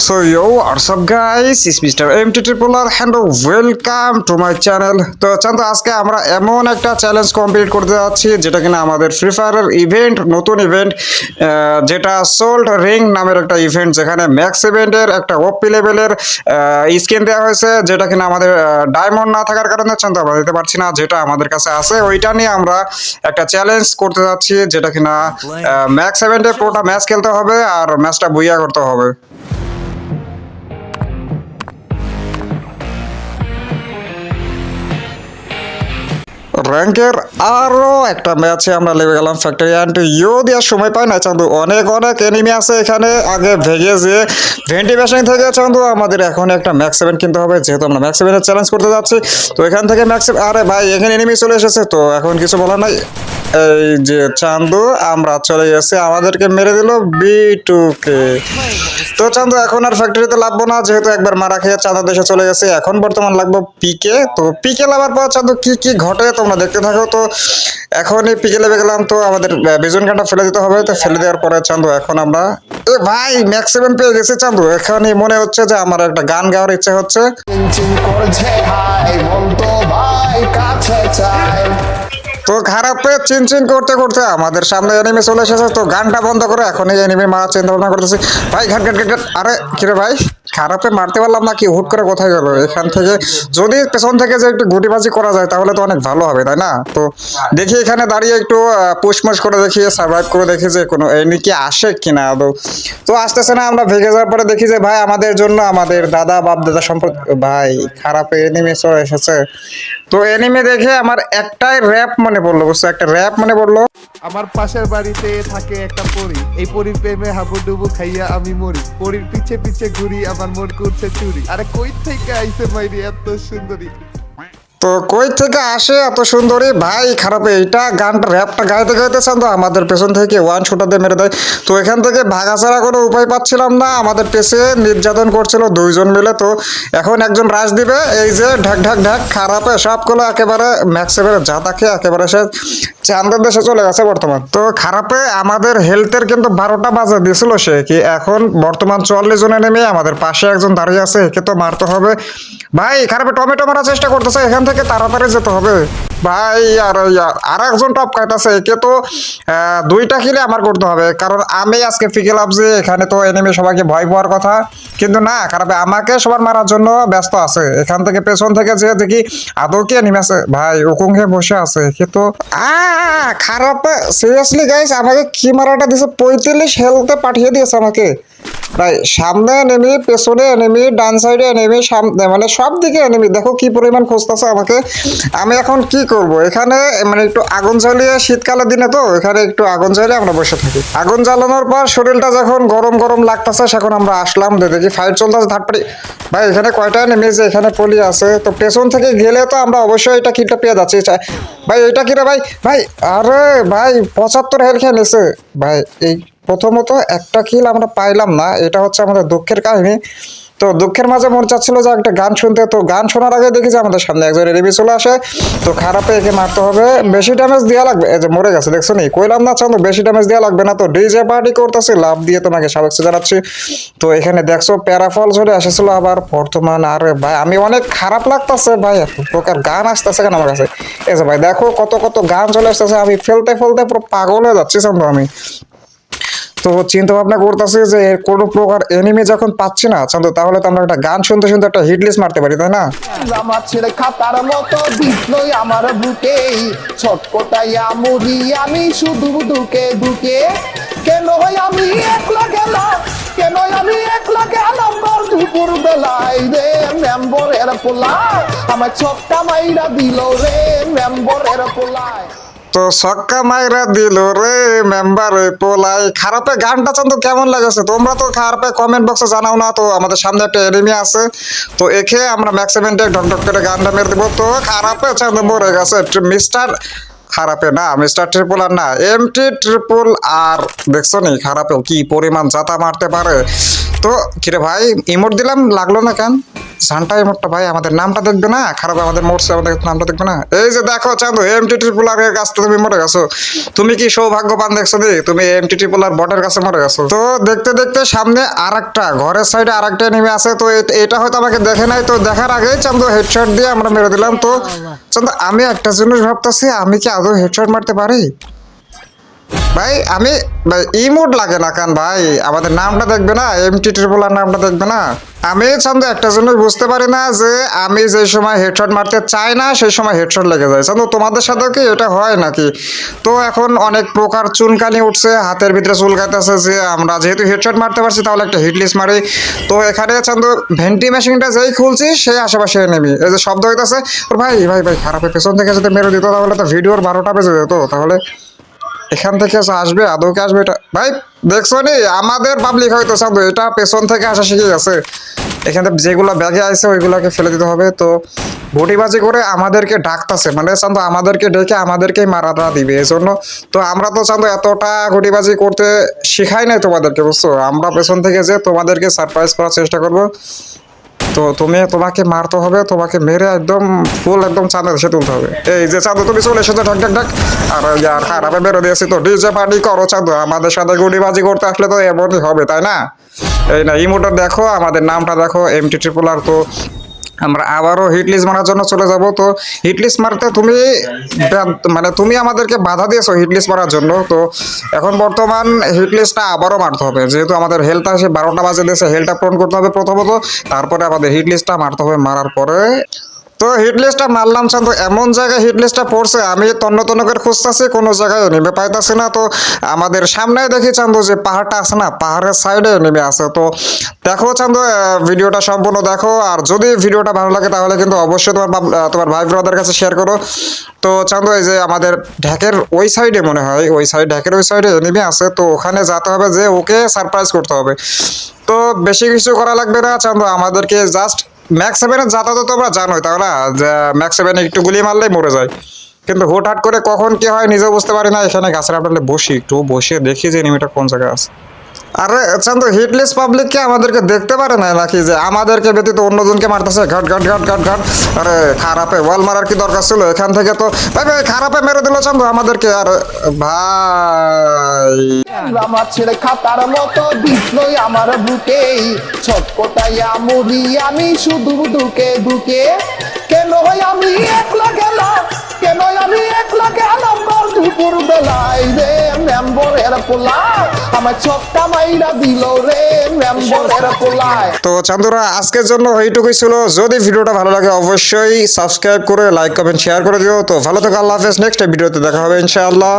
So yo, what's up guys? It's Mr. MT Triple R and welcome to my channel. তো চান্ত আজকে আমরা এমন একটা চ্যালেঞ্জ কমপ্লিট করতে যাচ্ছি যেটা কিনা আমাদের ফ্রি ফায়ারের ইভেন্ট নতুন ইভেন্ট যেটা সোল্ড রিং নামের একটা ইভেন্ট যেখানে ম্যাক্স ইভেন্টের একটা ওপি লেভেলের স্কিন দেওয়া হয়েছে যেটা কিনা আমাদের ডায়মন্ড না থাকার কারণে চান্ত আমরা দিতে পারছি না যেটা আমাদের কাছে আছে ওইটা নিয়ে আমরা একটা চ্যালেঞ্জ করতে যাচ্ছি যেটা কিনা ম্যাক্স ইভেন্টে পুরোটা ম্যাচ খেলতে হবে আর ম্যাচটা বুইয়া করতে হবে র্যাঙ্কের আরও একটা ম্যাচে আমরা লেগে গেলাম ফ্যাক্টরি অ্যান্ড ইউ দেওয়ার সময় পাই না। চান্দু অনেক অনেক এনিমি আছে এখানে। আগে ভেঙে যে ভেন্টিভেশন থেকে চান্দু, আমাদের এখন একটা ম্যাক্স সেভেন কিনতে হবে, যেহেতু আমরা ম্যাক্স সেভেনের চ্যালেঞ্জ করতে যাচ্ছি। তো এখান থেকে ম্যাক্স আরে ভাই, এখানে এনিমি চলে এসেছে, তো এখন কিছু বলার নাই। এই যে চান্দু, আমরা চলে গেছি। আমাদেরকে মেরে দিল বি টু কে তো চান্দু, এখন আর ফ্যাক্টরিতে লাগবো না, যেহেতু একবার মারা খেয়ে চাঁদা দেশে চলে গেছে। এখন বর্তমান লাগবো পিকে তো পিকে লাগার পর চান্দু, কি কি ঘটে তোমরা দেখতে থাকো। তো এখনই পিকে লেবে গেলাম, তো আমাদের বিজন কানটা ফেলে দিতে হবে। তো ফেলে দেওয়ার পরে চান্দু, এখন আমরা এ ভাই ম্যাক্স সেভেন পেয়ে গেছি চান্দু। এখনই মনে হচ্ছে যে আমার একটা গান গাওয়ার ইচ্ছে হচ্ছে। চাই। তো খারাপে চিনচিন করতে করতে আমাদের সামনে এনিমি চলে এসেছে, তো গানটা বন্ধ করে এখন এই এনিমি মারা চিন্তা ভাবনা করতেছি। ভাই, ঘাট ঘাট ঘাট। আরে কিরে ভাই, খারাপে মারতে পারলাম না কি? হুট করে কোথায় গেল? এখান থেকে যদি পেছন থেকে যে একটু গুটিবাজি করা যায়, তাহলে তো অনেক ভালো হবে, তাই না? তো দেখি এখানে দাঁড়িয়ে একটু পুষমুষ করে দেখি সার্ভাইভ করে দেখি যে কোনো এনিমি কি আসে কিনা আদৌ তো আসতেছে না, আমরা ভেগে যাওয়ার পরে দেখি যে ভাই, আমাদের জন্য আমাদের দাদা, বাপ, দাদা সম্পর্ক ভাই, খারাপে এনিমি চলে এসেছে। তো এনিমে দেখে আমার একটাই র্যাপ মনে পড়ল বুঝছ? একটা র্যাপ মানে পড়ল আমার পাশের বাড়িতে থাকে একটা পরি। এই পরির প্রেমে হাবুডুবু খাইয়া আমি মরি। পরির পিছে পিছে ঘুরি, আমার মন করছে চুরি। আরে কই থেকে আইছে মাইরি, এত সুন্দরী। তো কই থেকে আসে এত সুন্দরী? ভাই, খারাপ, এইটা গানটা র্যাপটা গাইতে গাইতে তো আমাদের পেছন থেকে ওয়ান দিয়ে মেরে দেয়। তো এখান থেকে ভাগা ছাড়া কোনো উপায় পাচ্ছিলাম না, আমাদের পেছে নির্যাতন করছিল দুইজন মিলে। তো এখন একজন রাশ দিবে, এই যে ঢাক ঢাক ঢাক, খারাপে সবগুলো একেবারে ম্যাক্সেবারে যা তাকে একেবারে সে চান্দের দেশে চলে গেছে বর্তমান। তো খারাপে আমাদের হেলথের কিন্তু বারোটা বাজে দিয়েছিল সে কি এখন বর্তমান চুয়াল্লিশ জনে নেমে আমাদের পাশে একজন দাঁড়িয়ে আছে, একে তো মারতে হবে। ভাই, খারাপে টমেটো মারার চেষ্টা করতেছে, এখান থেকে তাড়াতাড়ি যেতে হবে। ভাই, আর আর একজন টপ কাটাছে একে তো দুইটা কিলে আমার করতে হবে। কারণ আমি আজকে ফিকে লাভছি এখানে তো এনিমি সবাইকে ভয় পাওয়ার কথা। কিন্তু না, খারাপে, আমাকে সবার মারার জন্য ব্যস্ত আছে। এখান থেকে পেছন থেকে যে দেখি আদৌ কি এনিমি আছে? ভাই ওকুং হয়ে বসে আছে, একে তো খারাপ সিরিয়াসলি গাইস আমাকে কি মারাটা দিয়েছে পঁয়তাল্লিশ হেলতে পাঠিয়ে দিয়েছে আমাকে। ভাই সামনে এনেমি পেছনে এনেমি ডান সাইডে এনেমি সামনে মানে সব দিকে এনেমি দেখো কি পরিমাণ খুঁজতেছে আমাকে। আমি এখন কি করব? এখানে মানে একটু আগুন জ্বালিয়ে, শীতকালের দিনে তো, এখানে একটু আগুন জ্বালিয়ে আমরা বসে থাকি। আগুন জ্বালানোর পর শরীরটা যখন গরম গরম লাগতেছে, সেখন আমরা আসলাম দেখি ফাইট চলতেছে থার্ডপাড়ি ভাই, এখানে কয়টা এনেমি যে এখানে পলি আছে? তো পেছন থেকে গেলে তো আমরা অবশ্যই এটা কিটা পেয়ে যাচ্ছি। ভাই, এটা কি রে ভাই? ভাই, আরে, ভাই, পঁচাত্তর হেল খেয়ে নিছে। ভাই, এই প্রথমত একটা কিল আমরা পাইলাম না, এটা হচ্ছে আমাদের দুঃখের কাহিনী। তো দুঃখের মাঝে মন চাচ্ছিল যে একটা গান শুনতে, তো গান শোনার আগে দেখি যে আমাদের সামনে একজন এনিমি চলে আসে। তো খারাপে একে মারতে হবে, বেশি ড্যামেজ দেওয়া লাগবে, এই যে মরে গেছে, দেখছ নি? কইলাম না চান্দু, বেশি ড্যামেজ দেওয়া লাগবে না তো ডিজে পার্টি করতেছি লাভ দিয়ে তোমাকে স্বাগত জানাচ্ছি। তো এখানে দেখছ, প্যারাফল চলে এসেছিল আবার, বর্তমান আর ভাই, আমি অনেক খারাপ লাগতেছে ভাই প্রকার গান আসতেছে কেন আমার কাছে? এই যে ভাই, দেখো কত কত গান চলে আসতেছে, আমি ফেলতে ফেলতে পুরো পাগল হয়ে যাচ্ছি চান্দু আমি। তো চিন্তা ভাবনা করতেছি যে কোনো প্রকার এনিমি যখন পাচ্ছি না, চান্দু, তাহলে তো আমরা একটা গান শুনতে শুনতে একটা হিট লিস্ট মারতে পারি, তাই না? আমার ছেলে খাতার মতো আমার বুকে আমি শুধু ঢুকে ঢুকে কেন আমি একলা গেলাম কেন আমি একলা গেলাম? দুপুর বেলায় রে মেম্বরের পোলায় আমার ছক্কা মাইরা দিল রে মেম্বরের পোলায়। তো সক্কা মাইরা দিল রে মেম্বারে পোলাই খারাপে গানটা চান্দু কেমন লাগেছে? তোমরা তো খারাপে কমেন্ট বক্সে জানাও না তো, আমাদের সামনে একটা এনিমি আছে। তো এখে আমরা ম্যাক্সিমেন্টে ঢক ঢক করে গানটা মেরে দেবো। তো খারাপে চান্দু মরে গেছে। মিস্টার খারাপে না মিস্টার ট্রিপল আর না এমটি ট্রিপল আর দেখছ নি খারাপে কি পরিমাণ জাতা মারতে পারে? তো কিরে ভাই ইমোট দিলাম লাগল না কেন? সান্টা ইমোটটা ভাই আমাদের নামটা দেখবে না? খারাপ আমাদের মোটসে আমাদের নামটা দেখবে না? এই যে দেখো চান্দু এমটি ট্রিপুলারের কাছ থেকে তুমি মরে গেছো। তুমি কি সৌভাগ্যবান দেখছ দি তুমি এমটি ট্রিপুলার বটের কাছে মরে গেছো। তো দেখতে দেখতে সামনে আর একটা ঘরের সাইডে আর একটা নেমে আছে। তো এটা হয়তো আমাকে দেখে নাই। তো দেখার আগেই চান্দু হেডশট দিয়ে আমরা মেরে দিলাম। তো চান্দু আমি একটা জিনিস ভাবতেছি আমি কি আদৌ হেডশট মারতে পারি? ভাই, আমি ইমোট লাগে না কান ভাই? আমাদের নামটা দেখবে না এমটি ট্রিপলার নামটা দেখবে না। আমি চান্দু একটা জন্যই বুঝতে পারি না যে, আমি যে সময় হেডশট মারতে চাই না, সেই সময় হেডশট লেগে যায়। চান্দু তোমাদের সাথে কি এটা হয় নাকি? তো এখন অনেক প্রকার চুনকানি উঠছে, হাতের ভিতরে চুলকাইতেছে যে, আমরা যেহেতু হেডশট মারতে পারছি, তাহলে একটা হিটলিস মারি। তো এখানে চান্দু ভেন্টি মেশিনটা যেই খুলছি সেই আশেপাশে নেমি এই যে শব্দ হইতেছে, ভাই ভাই ভাই, খারাপের পেছন থেকে যদি মেরে দিত, তাহলে তো ভিডিওর বারোটা বেজে যেত, তাহলে এখান থেকে আসবে আদৌ কি আসবে এটা ভাই, দেখছ নি? আমাদের পাবলিক হয়তো সব এটা পেছন থেকে আসা শিখে গেছে। এখান থেকে যেগুলো ব্যাগে আছে ওইগুলোকে ফেলে দিতে হবে। তো বটিবাজি করে আমাদেরকে ডাকতাছে। মানে চান্দ আমাদেরকে ডেকে আমাদেরকেই মারাটা দিবে এই জন্য তো আমরা তো চান্দ এতটা ঘটিবাজি করতে শিখাই নাই তোমাদেরকে, বুঝছ? আমরা পেছন থেকে যে তোমাদেরকে সারপ্রাইজ করার চেষ্টা করব। তো তুমি, তোমাকে মারতে হবে, তোমাকে মেরে একদম ফুল একদম চাঁদের সে তুলতে হবে। এই যে চাঁদু তুমি চলে এসেছ, ঢাক ঢাক ঢাক। আর ওই আর খারাপে বেরো দিয়েছি তো, ডিজে পার্টি করো চাঁদু। আমাদের সাথে গুলিবাজি করতে আসলে তো এমনই হবে, তাই না? এই না ইমোটা দেখো, আমাদের নামটা দেখো এমটি ট্রিপল আর তো আমরা আবারও হিটলিস্ট মারার জন্য চলে যাব। তো হিটলিস্ট মারতে তুমি মানে তুমি আমাদেরকে বাধা দিয়েছ হিটলিস্ট মারার জন্য। তো এখন বর্তমান হিটলিস্টটা আবারও মারতে হবে। যেহেতু আমাদের হেলথ সে বারোটা বাজে দিয়েছে হেলটা পূরণ করতে হবে প্রথমত। তারপরে আমাদের হিটলিস্টটা মারতে হবে। মারার পরে তো হিটলিস্টটা মারলাম চান তো এমন জায়গায় হিটলিস্টটা পড়ছে, আমি তন্ন তন্ন করে খুঁজতেছি, কোনো জায়গায় নেমে পাইতাছি না। তো আমাদের সামনে দেখি চান্দু যে পাহাড়টা আছে না, পাহাড়ের সাইডে নেমে আছে। তো দেখো চান্দু ভিডিওটা সম্পূর্ণ দেখো, আর যদি ভিডিওটা ভালো লাগে তাহলে কিন্তু অবশ্যই তোমার তোমার ভাই ব্রাদার কাছে শেয়ার করো। তো চান্দু, এই যে আমাদের ঢাকের ওই সাইডে মনে হয়, ওই সাইড ঢাকের ওই সাইডে নেমে আছে, তো ওখানে যেতে হবে যে ওকে সারপ্রাইজ করতে হবে। তো বেশি কিছু করা লাগবে না চান্দু, আমাদেরকে জাস্ট ম্যাক্স সেভেনের যাতা তো তোমরা জানোই তাহলে যে ম্যাক্স সেভেনে একটু গুলি মারলেই মরে যায়। কিন্তু হুটহাট করে কখন কি হয় নিজেও বুঝতে পারি না, এখানে গাছের আপনাদের বসি, একটু বসে দেখি যে এনিমিটা কোন জায়গায় আছে। আরে, চান্দু হিটলেস পাবলিককে আমাদেরকে দেখতে পারে না নাকি যে আমাদেরকে ব্যতীত অন্যজনকে মারতেছে? ঘাট ঘাট ঘাট ঘাট ঘাট। আরে, খারাপে ওয়াল মারার কি দরকার ছিল? এখান থেকে তো ভাই ভাই, খারাপে মেরে দিল চান্দু আমাদেরকে। আর, ভাই। আমার ছেড়ে খাতার মতো দিসলই আমার বুকেই ছটকটাইয়া মরি আমি শুধু দুকে দুকে কেন আমি একলা গেলাম? কেন আমি একলা গেলাম দুপুর বেলায় রে? মেম্বরের পোলায় আমার ছক্কা মাইরা দিল রে মেম্বরের পোলায়। তো চান্দুরা, আজকের জন্য এইটুকুই ছিল। যদি ভিডিওটা ভালো লাগে অবশ্যই সাবস্ক্রাইব করে লাইক কমেন্ট শেয়ার করে দিও। তো ভালো থেকো, আল্লাহ হাফেজ। নেক্সট ভিডিওতে দেখা হবে ইনশাআল্লাহ।